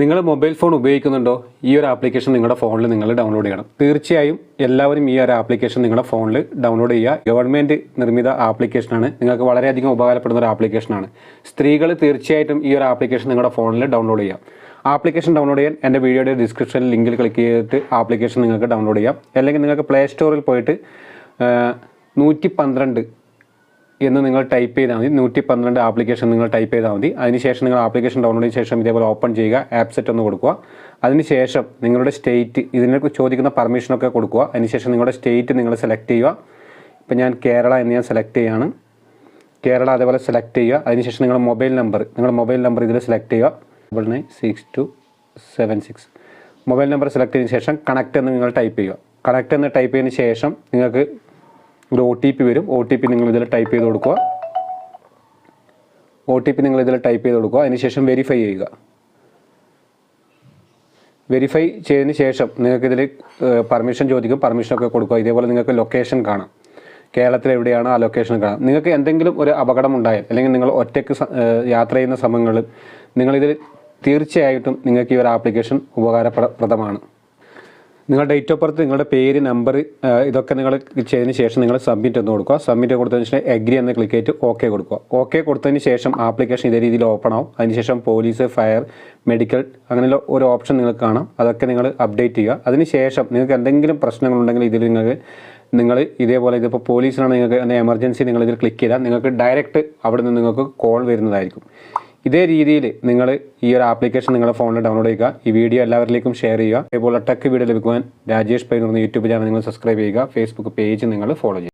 നിങ്ങൾ mobile phone ഉപയോഗിക്കുന്നുണ്ടോ? ഈ ഒരു ആപ്ലിക്കേഷൻ നിങ്ങളുടെ ഫോണിൽ നിങ്ങൾ ഡൗൺലോഡ് ചെയ്യണം. തീർച്ചയായും എല്ലാവരും ഈ ഒരു ആപ്ലിക്കേഷൻ നിങ്ങളുടെ ഫോണിൽ ഡൗൺലോഡ് ചെയ്യുക. ഗവൺമെന്റ് നിർമ്മിത ആപ്ലിക്കേഷനാണ് നിങ്ങൾക്ക് വളരെയധികം ഉപകാരപ്പെടുന്ന ഒരു ആപ്ലിക്കേഷനാണ് സ്ത്രീകൾ തീർച്ചയായിട്ടും ഈ ഒരു ആപ്ലിക്കേഷൻ നിങ്ങളുടെ ഫോണിൽ ഡൗൺലോഡ് ചെയ്യാം. ആപ്ലിക്കേഷൻ ഡൗൺലോഡ് ചെയ്യാൻ എന്റെ വീഡിയോയുടെ ഡിസ്ക്രിപ്ഷനിൽ ലിങ്കിൽ ക്ലിക്ക് ചെയ്തിട്ട് ആപ്ലിക്കേഷൻ നിങ്ങൾക്ക് ഡൗൺലോഡ് ചെയ്യാം. അല്ലെങ്കിൽ നിങ്ങൾക്ക് പ്ലേ സ്റ്റോറിൽ പോയിട്ട് നൂറ്റി പന്ത്രണ്ട് എന്ന് നിങ്ങൾ ടൈപ്പ് ചെയ്താൽ മതി. നൂറ്റി പന്ത്രണ്ട് ആപ്ലിക്കേഷൻ നിങ്ങൾ ടൈപ്പ് ചെയ്താൽ മതി. അതിനുശേഷം നിങ്ങൾ ആപ്ലിക്കേഷൻ ഡൗൺലോഡ് ചെയ്ത ശേഷം ഇതേപോലെ ഓപ്പൺ ചെയ്യുക ആപ്പ് സെറ്റ് ഒന്ന് കൊടുക്കുക. അതിനുശേഷം നിങ്ങളുടെ സ്റ്റേറ്റ് ഇതിനെ ചോദിക്കുന്ന പെർമിഷനൊക്കെ കൊടുക്കുക. അതിനുശേഷം നിങ്ങളുടെ സ്റ്റേറ്റ് നിങ്ങൾ സെലക്ട് ചെയ്യുക. ഇപ്പം ഞാൻ കേരള എന്ന് ഞാൻ സെലക്ട് ചെയ്യുകയാണ് കേരള അതേപോലെ സെലക്ട് ചെയ്യുക. അതിനുശേഷം നിങ്ങളുടെ മൊബൈൽ നമ്പർ നിങ്ങളുടെ മൊബൈൽ നമ്പർ ഇതിൽ സെലക്ട് ചെയ്യുക. Double nine six two seven six mobile number select ചെയ്തതിന് ശേഷം കണക്റ്റ് എന്ന് നിങ്ങൾ ടൈപ്പ് ചെയ്യുക. കണക്റ്റ് എന്ന് ടൈപ്പ് ചെയ്തതിന് ശേഷം നിങ്ങൾക്ക് ഒരു ഒ ടി പി വരും. ഒ ടി പി നിങ്ങൾ ഇതിൽ ടൈപ്പ് ചെയ്ത് കൊടുക്കുക. ഒ ടി പി നിങ്ങൾ ഇതിൽ ടൈപ്പ് ചെയ്ത് കൊടുക്കുക. അതിനുശേഷം വെരിഫൈ ചെയ്യുക. വെരിഫൈ ചെയ്തതിന് ശേഷം നിങ്ങൾക്ക് ഇതിൽ പെർമിഷൻ ചോദിക്കും. പെർമിഷനൊക്കെ കൊടുക്കുക. ഇതേപോലെ നിങ്ങൾക്ക് ലൊക്കേഷൻ കാണാം. കേരളത്തിൽ എവിടെയാണ് ആ ലൊക്കേഷൻ കാണാം. നിങ്ങൾക്ക് എന്തെങ്കിലും ഒരു അപകടം ഉണ്ടായാൽ അല്ലെങ്കിൽ നിങ്ങൾ ഒറ്റയ്ക്ക് യാത്ര ചെയ്യുന്ന സമയങ്ങളിൽ നിങ്ങളിതിൽ തീർച്ചയായിട്ടും നിങ്ങൾക്ക് ഈ ഒരു ആപ്ലിക്കേഷൻ ഉപകാരപ്രദമാണ് നിങ്ങൾ ഡേറ്റ് ഓഫ് ബർത്ത് നിങ്ങളുടെ പേര് നമ്പർ ഇതൊക്കെ നിങ്ങൾ ചെയ്തതിന് ശേഷം നിങ്ങൾ സബ്മിറ്റ് എന്ന് കൊടുക്കുക. സബ്മിറ്റ് കൊടുത്തതിന് ശേഷം എഗ്രി എന്ന് ക്ലിക്ക് ചെയ്തിട്ട് ഓക്കെ കൊടുക്കുക. ഓക്കെ കൊടുത്തതിന് ശേഷം ആപ്ലിക്കേഷൻ ഇതേ രീതിയിൽ ഓപ്പൺ ആവും. അതിനുശേഷം പോലീസ് ഫയർ മെഡിക്കൽ അങ്ങനെയുള്ള ഒരു ഓപ്ഷൻ നിങ്ങൾക്ക് കാണാം. അതൊക്കെ നിങ്ങൾ അപ്ഡേറ്റ് ചെയ്യുക. അതിനുശേഷം നിങ്ങൾക്ക് എന്തെങ്കിലും പ്രശ്നങ്ങളുണ്ടെങ്കിൽ ഇതിൽ നിങ്ങൾക്ക് നിങ്ങൾ ഇതേപോലെ ഇതിപ്പോൾ പോലീസിനാണ് നിങ്ങൾക്ക് എമർജൻസി നിങ്ങൾ ഇതിൽ ക്ലിക്ക് ചെയ്താൽ നിങ്ങൾക്ക് ഡയറക്റ്റ് അവിടെ നിന്ന് നിങ്ങൾക്ക് കോൾ വരുന്നതായിരിക്കും. ഇതേ രീതിയിൽ നിങ്ങൾ ഈ ഒരു ആപ്ലിക്കേഷൻ നിങ്ങളുടെ ഫോണിൽ ഡൗൺലോഡ് ചെയ്യുക. ഈ വീഡിയോ എല്ലാവരിലേക്കും ഷെയർ ചെയ്യുക. അതേപോലെ ടെക് വീഡിയോ ലഭിക്കുവാൻ രാജേഷ് പൈ എന്ന് പറഞ്ഞ യൂട്യൂബ് ചാനൽ നിങ്ങൾ സബ്സ്ക്രൈബ് ചെയ്യുക. ഫേസ്ബുക്ക് പേജ് നിങ്ങൾ ഫോളോ ചെയ്യുക.